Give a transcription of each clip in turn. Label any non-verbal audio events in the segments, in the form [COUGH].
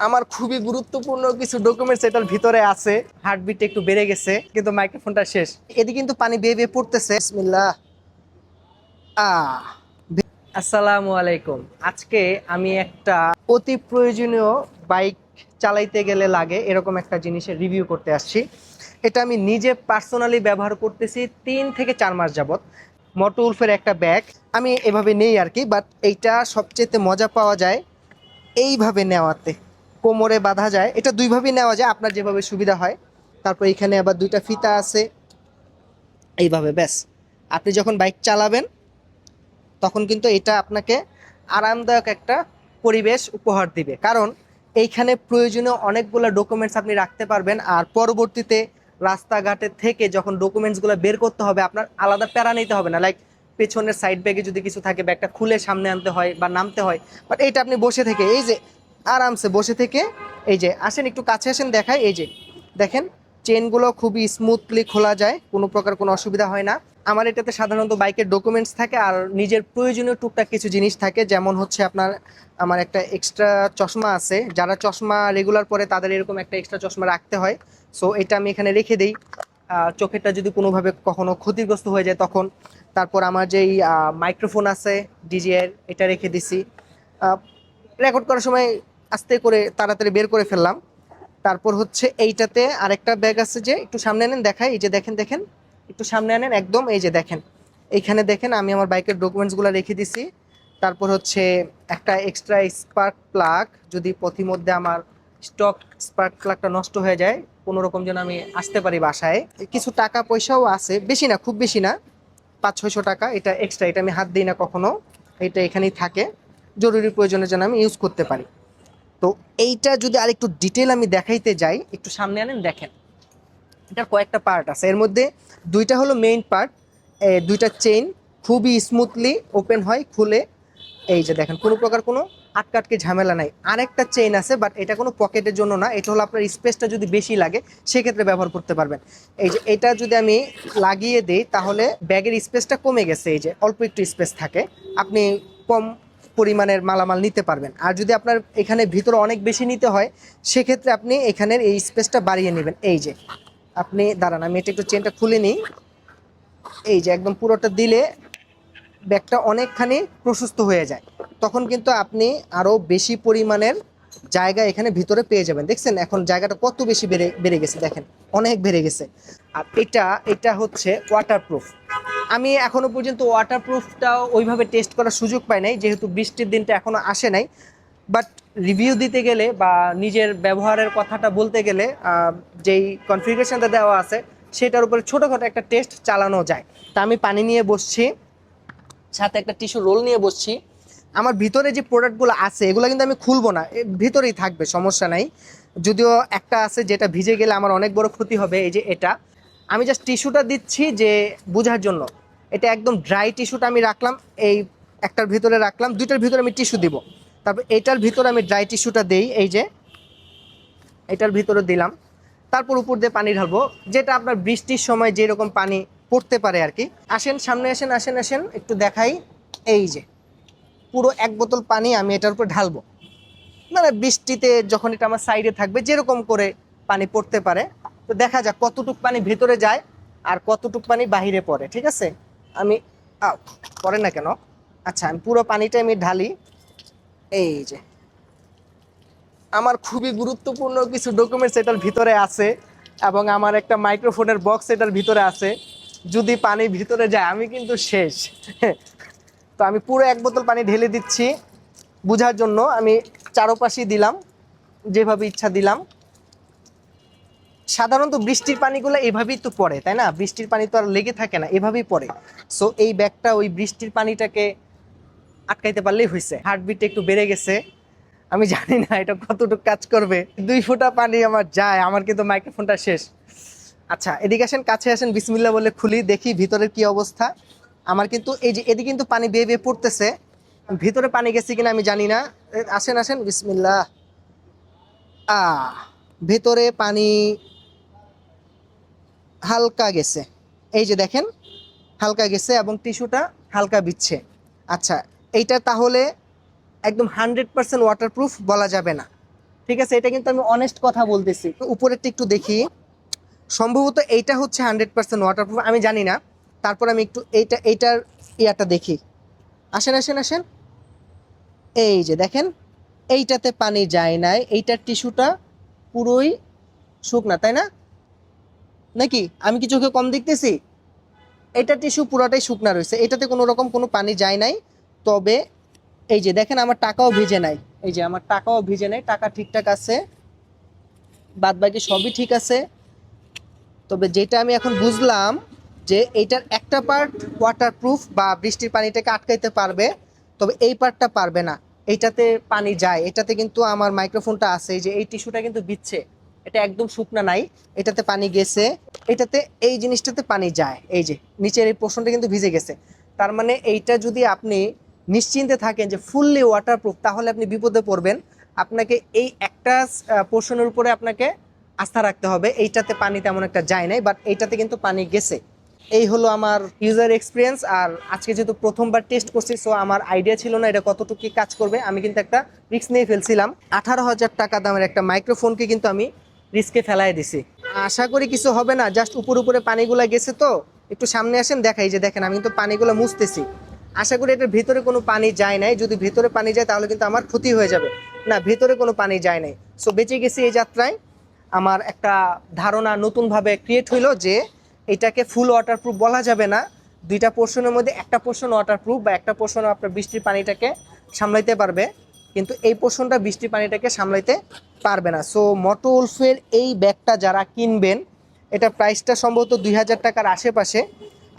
আমার খুবই গুরুত্বপূর্ণ কিছু ডকুমেন্টস এটার ভিতরে আছে। হার্টবিট একটু বেড়ে গেছে, কিন্তু মাইক্রোফোনটা শেষ। এদিকে কিন্তু পানি বেয়ে বেয়ে পড়তেছে। বিসমিল্লাহ। আহ আসসালামু আলাইকুম। আজকে আমি একটা অতি প্রয়োজনীয় বাইক চালাইতে গেলে লাগে এরকম একটা জিনিসের রিভিউ করতে আসছি। এটা আমি নিজে পার্সোনালি ব্যবহার করতেছি তিন থেকে চার মাস যাবত মোটো উলফের একটা ব্যাগ আমি এভাবে নেই আর কি বাট এইটা সবচেয়ে মজা পাওয়া যায়। এইভাবে নেওয়াতে। কোমরে বাঁধা যায়, এটা দুইভাবেই নেওয়া যায়, আপনার যেভাবে সুবিধা হয়। তারপর এখানে আবার দুইটা ফিতা আছে। এইভাবে, ব্যাস। আপনি যখন বাইক চালাবেন, তখন কিন্তু এটা আপনাকে আরামদায়ক একটা পরিবেশ উপহার দিবে। কারণ এইখানে প্রয়োজনীয় অনেকগুলো ডকুমেন্টস আপনি রাখতে পারবেন, আর পরবর্তীতে রাস্তাঘাটে থেকে যখন ডকুমেন্টসগুলো বের করতে হবে, আপনার আলাদা প্যারা নিতে হবে না। লাইক পেছনের সাইড ব্যাগে যদি কিছু থাকে, ব্যাগটা খুলে সামনে আনতে হয় বা নামতে হয় বাট এইটা আপনি বসে থেকে, এই যে আরামসে বসে থেকে, এই যে, আসেন, একটু কাছে আসেন দেখায় এই যে, দেখেন চেনগুলো খুবই স্মুথলি খোলা যায়, কোনো প্রকার কোনো অসুবিধা হয় না। আমার এটাতে সাধারণত বাইকের ডকুমেন্টস থাকে আর নিজের প্রয়োজনীয় টুকটাক কিছু জিনিস থাকে, যেমন হচ্ছে আপনার, আমার একটা এক্সট্রা চশমা আছে। যারা চশমা রেগুলার পরে, তাদের এরকম একটা এক্সট্রা চশমা রাখতে হয়। সো এটা আমি এখানে রেখে দিই। চোখেরটা যদি কোনোভাবে কখনো ক্ষতিগ্রস্ত হয়ে যায়, তখন তারপর আমার যেই মাইক্রোফোন আছে ডিজিআর এটা রেখে দিছি। রেকর্ড করার সময় আস্তে করে তাড়াতাড়ি বের করে ফেললাম। তারপর হচ্ছে এইটাতে আরেকটা ব্যাগ আছে যে, একটু সামনে আনেন, দেখাই, এই যে দেখেন দেখেন। একটু সামনে আনেন, একদম, এই যে দেখেন। এইখানে দেখেন, আমি আমার বাইকের ডকুমেন্টসগুলো রেখে দিছি। তারপর হচ্ছে একটা এক্সট্রা স্পার্ক প্লাগ, যদি পথিমধ্যে আমার স্টক স্পার্ক প্লাগটা নষ্ট হয়ে যায়, কোনো রকম যেন আমি আসতে পারি বাসায়। কিছু টাকা পয়সাও আছে, বেশি না, খুব বেশি না, পাঁচ, ছয়শো টাকা, এটা এক্সট্রা এটা আমি হাত দিই না কখনো, এটা এখানেই থাকে। জরুরি প্রয়োজনের জন্য আমি ইউজ করতে পারি। তো এইটা যদি আর একটু ডিটেল আমি দেখাইতে যাই, একটু সামনে আনেন, দেখেন। এটার কয়েকটা পার্ট আছে। এর মধ্যে দুইটা হলো মেইন পার্ট দুইটা চেইন খুবই স্মুথলি ওপেন হয়, খুলে। এই যে দেখেন, কোনো প্রকার কোনো আটকাটকে ঝামেলা নাই। আরেকটা চেইন আছে বাট এটা কোনো পকেটের জন্য না। এটা হলো আপনার স্পেসটা যদি বেশি লাগে, সেক্ষেত্রে ব্যবহার করতে পারবেন। এই যে এটা যদি আমি লাগিয়ে দিই, তাহলে ব্যাগের স্পেসটা কমে গেছে। এই যে অল্প একটু স্পেস থাকে। আপনি কম পরিমাণের মালামাল নিতে পারবেন। আর যদি আপনার এখানে ভিতরে অনেক বেশি নিতে হয়, সেক্ষেত্রে আপনি এখানের এই স্পেসটা বাড়িয়ে নেবেন। এই যে, আপনি দাঁড়ান, আমি এটা একটু চেনটা খুলে নিই। এই যে, একদম পুরোটা দিলে ব্যাগটা অনেকখানি প্রশস্ত হয়ে যায়। তখন কিন্তু আপনি আরও বেশি পরিমাণের জায়গা এখানে ভিতরে পেয়ে যাবেন। দেখছেন, এখন জায়গাটা কত বেশি বেড়ে বেড়ে গেছে, দেখেন। অনেক বেড়ে গেছে। আর এটা এটা হচ্ছে ওয়াটারপ্রুফ আমি এখনও পর্যন্ত ওয়াটারপ্রুফটাও ওইভাবে টেস্ট করার সুযোগ পাই নাই, যেহেতু বৃষ্টির দিনটা এখনও আসে নাই। বাট রিভিউ দিতে গেলে বা নিজের ব্যবহারের কথাটা বলতে গেলে যেই কনফিগারেশনটা দেওয়া আছে, সেটার উপরে ছোটোখাটো একটা টেস্ট চালানো যায়। তা আমি পানি নিয়ে বসছি, সাথে একটা টিস্যু রোল নিয়ে বসছি। আমার ভিতরে যে প্রোডাক্টগুলো আছে, এগুলো কিন্তু আমি খুলবো না ভিতরেই থাকবে, সমস্যা নাই। যদিও একটা আছে যেটা ভিজে গেলে আমার অনেক বড় ক্ষতি হবে, এই যে এটা। আমি জাস্ট টিস্যুটা দিচ্ছি যে বোঝার জন্য। এটা একদম ড্রাই টিস্যুটা আমি রাখলাম, এই একটার ভিতরে রাখলাম, দুইটার ভিতরে আমি টিস্যু দিব। তারপর এটার ভিতরে আমি ড্রাই টিস্যুটা দেই, এই যে, এটার ভিতরে দিলাম। তারপর উপর দিয়ে পানি ঢালবো, যেটা আপনার বৃষ্টির সময় যেরকম পানি পড়তে পারে আর কি। আসেন, সামনে আসেন আসেন আসেন, একটু দেখাই, এই যে, পুরো এক বোতল পানি আমি এটার উপর ঢালবো। মানে বৃষ্টিতে যখন এটা আমার সাইডে থাকবে, যেরকম করে পানি পড়তে পারে তো দেখা যাক কতটুক পানি ভেতরে যায় আর কতটুক পানি বাহিরে পড়ে, ঠিক আছে? আমি পড়ে না কেন? আচ্ছা আমি পুরো পানিটা আমি ঢালি। এই যে, আমার খুবই গুরুত্বপূর্ণ কিছু ডকুমেন্টস এটার ভিতরে আছে এবং আমার একটা মাইক্রোফোনের বক্স এটার ভিতরে আছে। যদি পানি ভিতরে যায়, আমি কিন্তু শেষ। [LAUGHS] তো আমি পুরো এক বোতল পানি ঢেলে দিচ্ছি। বুঝার জন্য আমি চারোপাশে দিলাম, যেভাবে ইচ্ছা দিলাম। সাধারণত বৃষ্টির পানিগুলো এভাবেই তো পড়ে, তাই না? বৃষ্টির পানি তো আর লেগে থাকে না, এভাবেই পড়ে। সো এই ব্যাগটা ওই বৃষ্টির পানিটাকে আটকাইতে পারলেই হয়েছে হার্টবিট একটু বেড়ে গেছে। আমি জানি না এটা কতটুকু কাজ করবে। দুই ফোঁটা পানি আমার যায়, আমার কিন্তু মাইক্রোফোনটা শেষ। আচ্ছা এদিকে আসেন, কাছে আসেন বিসমিল্লা বলে খুলি, দেখি ভিতরের কি অবস্থা। আমার কিন্তু, এই যে এদিকে কিন্তু পানি বেয়ে বেয়ে পড়তেছে। ভিতরে পানি গেছে কিনা আমি জানি না। আসেন আসেন বিসমিল্লা আ ভেতরে পানি হালকা গেছে। এই যে দেখেন, হালকা গেছে এবং টিস্যুটা হালকা বিচ্ছে। আচ্ছা এইটা তাহলে একদম হান্ড্রেড পার্সেন্ট ওয়াটারপ্রুফ বলা যাবে না। ঠিক আছে, এটা কিন্তু আমি অনেস্ট কথা বলতেছি। উপরেরটা একটু দেখি। সম্ভবত এইটা হচ্ছে হান্ড্রেড পার্সেন্ট ওয়াটারপ্রুফ আমি জানি না। তারপর আমি একটু এইটা, এইটার ইয়াটা দেখি। আসেন আসেন আসেন। এই যে দেখেন, এইটাতে পানি যায় নাই। এইটার টিস্যুটা পুরোই শুকনা, তাই না? নাকি? আমি কি চোখে কম দেখতেছি? এটা টিস্যু পুরোটাই শুকনা রয়েছে। এটাতে কোনো রকম কোনো পানি যায় নাই। তবে এই যে দেখেন, আমার টাকাও ভিজে নাই। এই যে আমার টাকাও ভিজে নাই। টাকা ঠিকঠাক আছে। বাদ বাকি সবই ঠিক আছে। তবে যেটা আমি এখন বুঝলাম যে এইটার একটা পার্ট ওয়াটারপ্রুফ বা বৃষ্টির পানিটাকে আটকাইতে পারবে, তবে এই পার্টটা পারবে না। এইটাতে পানি যায়। এটাতে কিন্তু আমার মাইক্রোফোনটা আছে। যে এই টিস্যুটা কিন্তু বিচ্ছে। এটা একদম শুকনা নাই, এটাতে পানি গেছে, এটাতে এই জিনিসটাতে পানি যায়, এই যে নিচের এই পোর্শনটা কিন্তু ভিজে গেছে। তার মানে এইটা যদি আপনি নিশ্চিন্তে থাকেন যে ফুললি ওয়াটারপ্রুফ তাহলে আপনি বিপদে পড়বেন। আপনাকে এই একটা পোর্শনের উপরে আপনাকে আস্থা রাখতে হবে, এইটাতে পানি তেমন একটা যায় নাই বাট এইটাতে কিন্তু পানি গেছে। এই হলো আমার ইউজার এক্সপিরিয়েন্স আর আজকে যেহেতু প্রথমবার টেস্ট করছি সো আমার আইডিয়া ছিল না এটা কতটুকু কাজ করবে, আমি কিন্তু একটা রিস্ক নিয়ে ফেলছিলাম। আঠারো হাজার টাকা দামের একটা মাইক্রোফোনকে কিন্তু আমি রিস্কে ফেলাই দিছি। আশা করি কিছু হবে না জাস্ট উপর উপরে পানিগুলো গেছে তো, একটু সামনে আসেন, দেখাই যে দেখেন, আমি কিন্তু পানিগুলো মুছতেছি। আশা করি এটার ভিতরে কোনো পানি যায় নাই, যদি ভিতরে পানি যায় তাহলে কিন্তু আমার ক্ষতি হয়ে যাবে। না, ভিতরে কোনো পানি যায় নাই। সো বেঁচে গেছি এই যাত্রায়। আমার একটা ধারণা নতুনভাবে ক্রিয়েট হইল যে এটাকে ফুল ওয়াটারপ্রুফ বলা যাবে না। দুইটা পোর্শনের মধ্যে একটা পোর্শন ওয়াটারপ্রুফ বা একটা পোর্শন আপনার বৃষ্টির পানিটাকে সামলাইতে পারবে। কিন্তু এই পোর্শনটা বৃষ্টির পানিটাকে সামলাইতে পারবে না। সো মটো উলফের এই ব্যাগটা যারা কিনবেন, এটা প্রাইসটা সম্ভবত দুই হাজার টাকার আশেপাশে।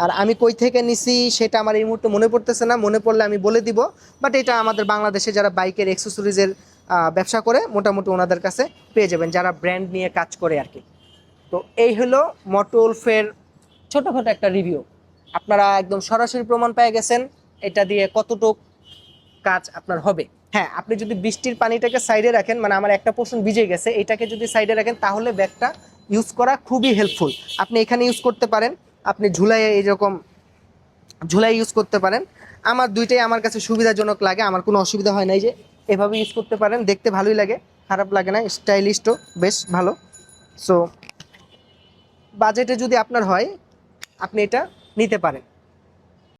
আর আমি কই থেকে নিছি, সেটা আমার এই মুহূর্তে মনে পড়তেছে না। মনে পড়লে আমি বলে দিব। বাট এটা আমাদের বাংলাদেশে যারা বাইকের এক্সেসরিজের ব্যবসা করে, মোটামুটি ওনাদের কাছে পেয়ে যাবেন, যারা ব্র্যান্ড নিয়ে কাজ করে আর কি। তো এই হলো মটোলফের ছোটোখাটো একটা রিভিউ আপনারা একদম সরাসরি প্রমাণ পেয়ে গেছেন, এটা দিয়ে কতটুক কাজ আপনার হবে। হ্যাঁ আপনি যদি বৃষ্টির পানিটাকে সাইডে রাখেন মানে আমার একটা পোর্শন ভিজে গেছে, এটাকে যদি সাইডে রাখেন, তাহলে ব্যাগটা ইউজ করা খুবই হেল্পফুল আপনি এখানে ইউজ করতে পারেন, আপনি ঝুলাই এইরকম ঝুলাই ইউজ করতে পারেন। আমার দুইটাই আমার কাছে সুবিধাজনক লাগে, আমার কোনো অসুবিধা হয় নাই যে এভাবে ইউজ করতে পারেন, দেখতে ভালোই লাগে, খারাপ লাগে না স্টাইলিশও বেশ ভালো। সো বাজেটে যদি আপনার হয়, আপনি এটা নিতে পারেন।